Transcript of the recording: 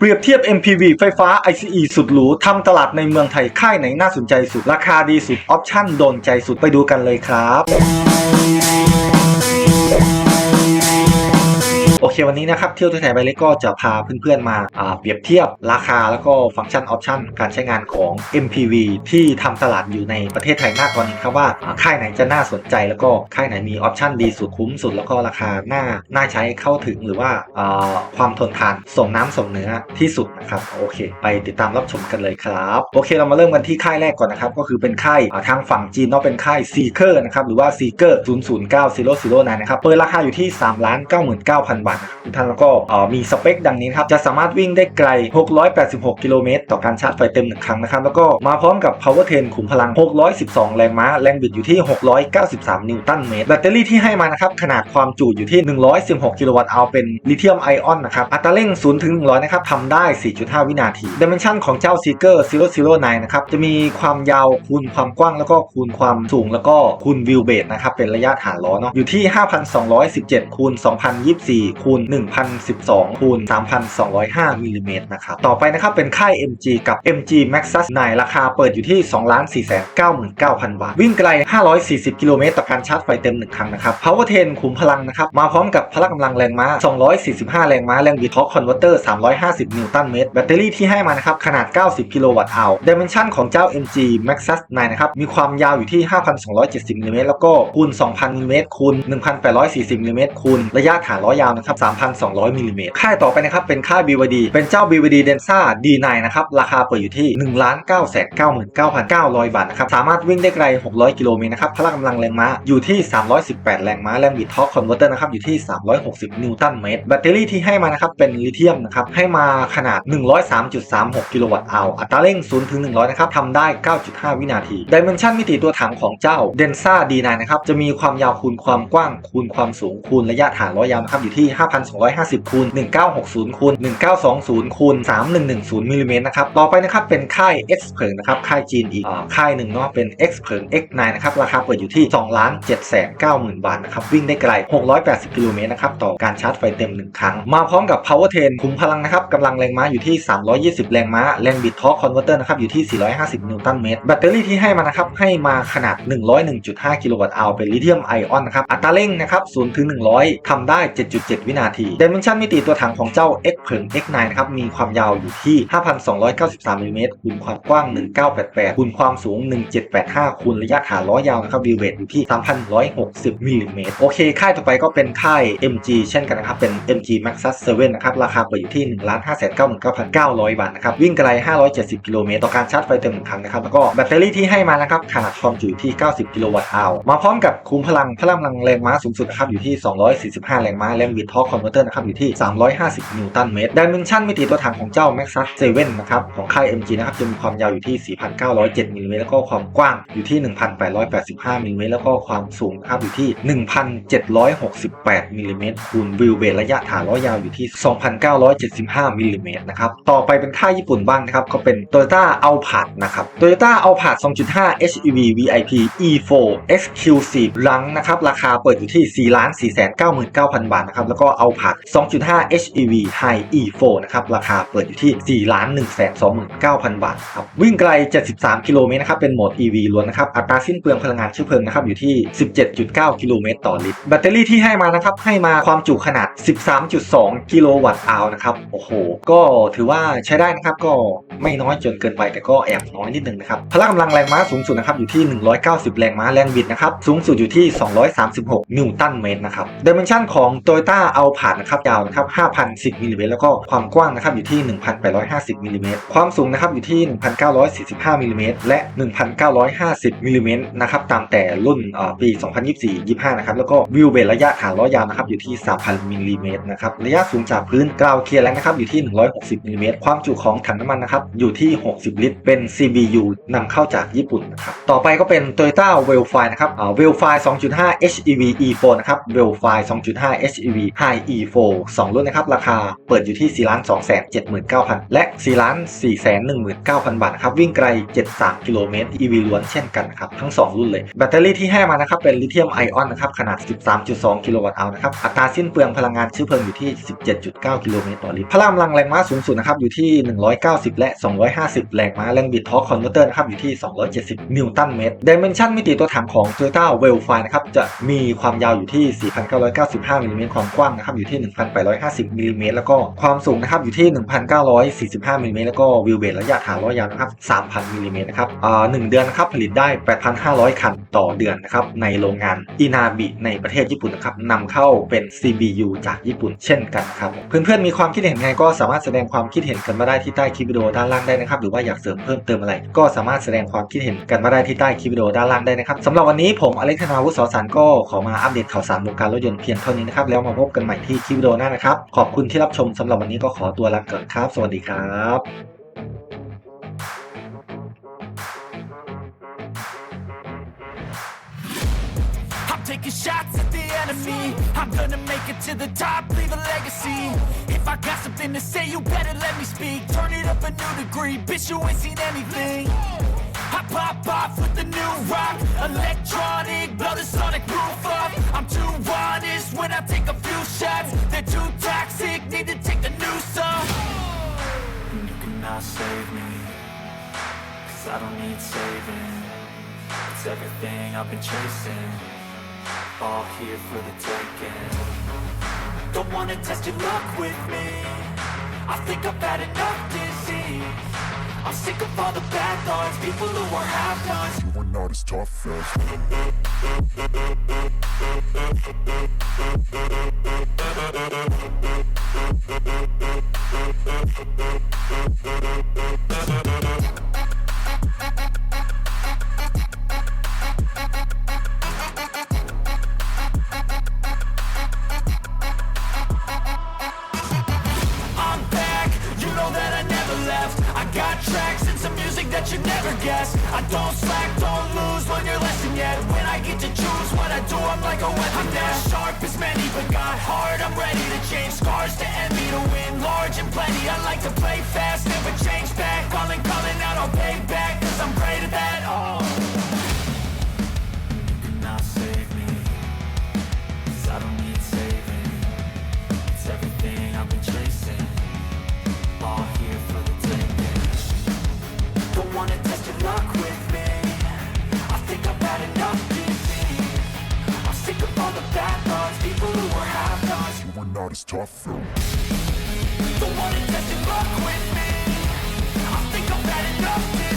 เปรียบเทียบ MPV ไฟฟ้า ICE สุดหรูทำตลาดในเมืองไทย ค่ายไหนน่าสนใจสุด ราคาดีสุด ออปชั่นโดนใจสุดไปดูกันเลยครับ โอเควันนี้นะครับเที่ยวที่ไทยไปเล็กก็จะพาเพื่อนๆมาเปรียบเทียบราคาแล้วก็ฟังก์ชันออปชันการใช้งานของ MPV ที่ทำตลาดอยู่ในประเทศไทยมากตอนนี้ครับว่าค่ายไหนจะน่าสนใจ แล้วก็ค่ายไหนมีออปชันดีสุดคุ้มสุดแล้วก็ราคาน่าน่าใช้เข้าถึงหรือว่าความทนทานส่งน้ำส่งเนื้อที่สุดนะครับโอเค ไปติดตามรับชมกันเลยครับโอเคเรามาเริ่มกันที่ค่ายแรกก่อนนะครับก็คือเป็นค่ายทางฝั่งจีนเนาะเป็นค่ายซีเกอร์นะครับหรือว่าซีเกอร์0 0 9 0 0 9นะครับเปิดราคาอยู่ที่3ล้าน9 9 0 0 0บัตท่านแล้วก็มีสเปคดังนี้ครับจะสามารถวิ่งได้ไกล 686 กิโลเมตรต่อการชาร์จไฟเต็มหนึ่งครั้งนะครับแล้วก็มาพร้อมกับ power train ขุมพลัง 612 แรงม้า แรงบิดอยู่ที่ 693 นิวตันเมตร แบตเตอรี่ที่ให้มานะครับขนาดความจุอยู่ที่ 116 กิโลวัตต์เอาเป็นลิเธียมไอออนนะครับอัตราเร่ง 0 ถึง 100 นะครับทำได้ 4.5 วินาทีดิเมนชันของเจ้าซีเกอร์ Seeker 009นนะครับจะมีความยาวคูณความกว้างแล้วก็คูณความสูงแล้วก็คูณวิวเบดนะครับเป็นระยะฐานล้อเนาะอยู่ที่ 5,217คูณ2,024คูณ1,012คูณ3,205มิลลิเมตรนะครับ ต่อไปนะครับเป็นค่าย MG กับ MG Maxus 9 ราคาเปิดอยู่ที่ 2,499,000 บาท วิ่งไกล 540 กิโลเมตรต่อการชาร์จไฟเต็ม 1 ครั้งนะครับ Power Train ขุมพลังนะครับ มาพร้อมกับพละกำลังแรงม้า 245 แรงม้า แรงบิดทอร์คคอนเวอร์เตอร์ 350 นิวตันเมตร แบตเตอรี่ที่ให้มานะครับ ขนาด 90 กิโลวัตต์เอา Dimension ของเจ้า MG Maxus 9 นะครับ มีความยาวอยู่ที่ 5,270มิลลิเมตรแล้วก็คูณ 2,000มิลลิเมตรคูณ1,840มิลลิเมตรคูณระยะฐานล้อยาวนะครับ3,200มิลลิเมตรค่ายต่อไปนะครับเป็นค่าย BYD เป็นเจ้า BYD Denza D9 นะครับราคาเปิดอยู่ที่1 9 9 9 9,900 บาทนะครับสามารถวิ่งได้ไกล 600 กิโลเมตรนะครับพละกำลังแรงม้าอยู่ที่ 318 แรงม้าแรงบิดทอร์คคอนเวอร์เตอร์นะครับอยู่ที่ 360 นิวตันเมตรแบตเตอรี่ที่ให้มานะครับเป็นลิเธียมนะครับให้มาขนาด 103.36 กิโลวัตต์เอาอัตราเร่ง 0 ถึง 100 นะครับทำได้ 9.5 วินาที Dimension มิติตัวถังของเจ้า Denza D9 นะครับจะมีความยาวคูณความกว้างคูณความสูงคูณระยะฐานล้อยาวนะครับอยู่ที่5,250คูณ1960คูณ1920คูณ3110มิลลิเมตรนะครับ ต่อไปนะครับเป็นค่าย X เผิงนะครับ ค่ายจีนอีกค่ายหนึ่งเนาะเป็น X เผิง X9 นะครับ ราคาเปิดอยู่ที่2ล้าน7 9 0 0 0 0 บาทนะครับ วิ่งได้ไกล 680 กิโลเมตรนะครับ ต่อการชาร์จไฟเต็ม 1 ครั้ง มาพร้อมกับ power train คุมพลังนะครับกำลังแรงม้าอยู่ที่ 320 แรงม้า แรงบิดทอร์คคอนเวอร์เตอร์นะครับอยู่ที่ 450 นิวตันเมตร แบตเตอรี่ที่ให้มานะครับให้มาขนาด 101.5 กิโลวัตต์เอาเป็นลิเธียมไอออนนะครับ อัตราเร่งนะครับ0ถึง100ทำได้ 7.7วินาที Dimension มิติตัวถังของเจ้า X เผิง X9 นะครับมีความยาวอยู่ที่ 5,293มิลลิเมตรคูณความกว้าง 1988คูณความสูง 1785คูณระยะฐานล้อยาวนะครับวิวเวทอยู่ที่ 3,160มิลลิเมตรโอเค ค่ายต่อไปก็เป็นค่าย MG เช่นกันนะครับเป็น MG Maxus 7นะครับราคาเปิดอยู่ที่ 1,599,900 บาทนะครับวิ่งไกล 570 กิโลเมตรต่อการชาร์จไฟเต็มหนึ่งครั้งนะครับแล้วก็แบตเตอรี่ที่ให้มานะครับขนาดความจุอยู่ที่ 90 กิโลวัตต์เอามาพร้อมกับคุมพลังพลังแรงม้าสูงสุดนะครับอยู่ที่ 245 แรงม้าแรงบิดทอร์คคอนเวอร์เตอร์นะครับอยู่ที่ 350 นิวตันเมตรดิเมนชันมิติตัวถังของเจ้า Maxus 7นะครับของค่าย MG นะครับจะมีความยาวอยู่ที่ 4,907มิลลิเมตรแล้วก็ความกว้างอยู่ที่ 1,885มิลลิเมตรแล้วก็ความสูงนะครับอยู่ที่ 1,768มิลลิเมตรคูณวิวเบระยะฐานล้อยาวอยู่ที่ 2,975มิลลิเมตรนะครับต่อไปเป็นค่ายญี่ปุ่นบ้างนะครับก็เป็น Toyota Alphard นะครับ Toyota Alphard 2.5 HEV VIP E4 Exclusive รังนะครับราคาเปิดอยู่ที่ 4 4 9 9 0 0 0 บาทนะครับแล้วก็ Alphard 2.5 HEV High E4 นะครับ ราคาเปิดอยู่ที่ 4 1 2 9 0 0 0 บาทครับ วิ่งไกล 73 กิโลเมตรนะครับ เป็นโหมด EV ล้วนนะครับ อัตราสิ้นเปลืองพลังงานเชื้อเพลิงนะครับ อยู่ที่ 17.9 กิโลเมตรต่อลิตร แบตเตอรี่ที่ให้มานะครับ ให้มาความจุขนาด 13.2 กิโลวัตต์อวนะครับ โอ้โห ก็ถือว่าใช้ได้นะครับ ก็ไม่น้อยจนเกินไป แต่ก็แอบน้อยนิดนึงนะครับ พละกำลังแรงม้าสูงสุดนะครับ อยู่ที่ 190 แรงม้า แรงบิดนะครับ สูงสุดอยู่ที่ 236 นิวตันเมตรนะครับดิเมนชันของ Toyota Alphard นะครับยาวนะครับ5,010มิลลิเมตรแล้วก็ความกว้างนะครับอยู่ที่ 1,850มิลลิเมตรความสูงนะครับอยู่ที่ 1,945มิลลิเมตรและ 1,950มิลลิเมตรนะครับตามแต่รุ่นปี 2024-25นะครับแล้วก็วิวเบสระยะฐานล้อยาวนะครับอยู่ที่ 3,000มิลลิเมตรนะครับระยะสูงจากพื้นกราวเคลียร์แรงนะครับอยู่ที่ 160มิลลิเมตรความจุของถังน้ำมันนะครับอยู่ที่ 60 ลิตร เป็น CBU นำเข้าจากญี่ปุ่นนะครับต่อไปก็เป็น Toyota w e l f i นะครับ w e l f i 2.5 HEV E4 นะครับ w e l f i 2.5 HEV High E4 2 รุ่นนะครับ ราคาเปิดอยู่ที่ 4 2 7 9 0 0 และ 4 4 1 9 0 0 0 บาทครับ วิ่งไกล 73 กิโลเมตร EV ล้วนเช่นกันครับ ทั้ง 2 รุ่นเลย แบตเตอรี่ที่ให้มานะครับ เป็นลิเธียมไอออนนะครับ ขนาด 13.2 กิโลวัตต์อาท์นะครับ อัตราสิ้นเปลืองพลังงานเชื้อเพลิงอยู่ที่ 17.9 กิโลเมตรต่อลิตรพลังลังแรงม้าสูงสุดนะครับ อยู่ที่ 190 และ 250 แรงม้า แรงบิดทอร์คคอนเวอร์เตอร์นะครับ อยู่ที่ 270 นิวตันเมตรดิเมนชันมิติตัวถังของ Toyota w e l f i นะครับ จะมีความยาวอยู่ที่ 4,995มิลลิเมตรความกว้างนะครับอยู่ที่ 1,850มิลลิเมตรแล้วก็ความสูงนะครับอยู่ที่ 1,945มิลลิเมตรแล้วก็วิวเบสระยะฐานล้อยางนะครับ3,000มิลลิเมตรนะครับอ่าหนึ่งเดือนนะครับผลิตได้ 8,500 คันต่อเดือนนะครับในโรงงานอินาบิในประเทศญี่ปุ่นนะครับนำเข้าเป็น CBU จากญี่ปุ่นเช่นกันครับเพื่อนๆมีความคิดเห็นไงก็สามารถแสดงความคิดเห็นกันมาได้ที่ใต้คลิปวิดีโอด้านล่างได้นะครับหรือว่าอยากเสริมเพิ่มเติมอะไร ก็สามารถแสดงความคิดเห็นกันมาได้ที่ใต้คลิปวิดีโอด้านล่างได้นะครับสำหรับวันนี้ผมอเล็กธนาวุฒิสอสารก็ขอมาอัปเดตข่าวสารวงการรถยนต์เพียงเท่านี้นะครับแล้วมาพบกันันใหม่ที่คลิปวิดีโอหน้านะครับ ขอบคุณที่รับชมสำหรับวันนี้ก็ขอตัวลาก่อนครับ สวัสดีครับ I'm taking shots at the enemy. I'm gonna make it to the top, leave a legacy. If I got something to say, you better let me speak. Turn it up a new degree, bitch, you ain't seen anything. I pop off with the new rock, electronic, blow the sonic roof up. I'm too honest when I take. They're too toxic, need to take the new off. And you cannot save me, cause I don't need saving. It's everything I've been chasing all here for the taking. Don't wanna test your luck with me. I think I've had enough disease. I'm sick of all the bad thoughts, people who are half-nots. You were not as tough as guess. I don't slack, don't lose, learn your lesson yet. When I get to choose what I do, I'm like a weapon. I'm not sharp as many, but got hard. I'm ready to change scars to envy, to win large and plenty. I like to play fast, never change we're not as tough though. Don't wanna test your luck with me. I think I've had enough.